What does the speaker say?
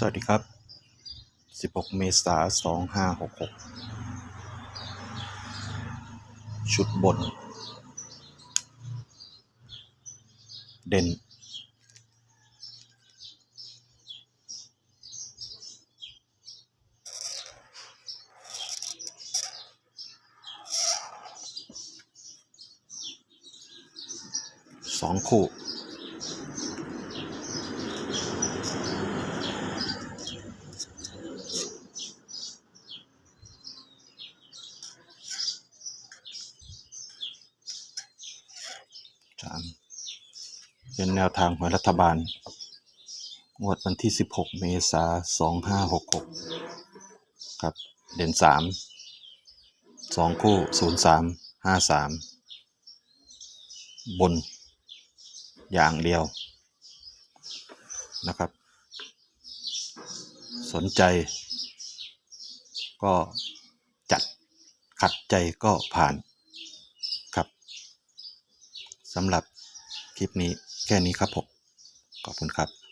สวัสดีครับ 16 เมษายน 2566 ชุดบน เด่น สองคู่ามเป็นแนวทางของรัฐบาล งวดวันที่ 16 เมษายน2566 ครับ เด่นสามสองคู่ 03 53 บน อย่างเดียว นะครับ สนใจ ก็จัดขัดใจก็ผ่าน สำหรับคลิปนี้แค่นี้ครับผม ขอบคุณครับ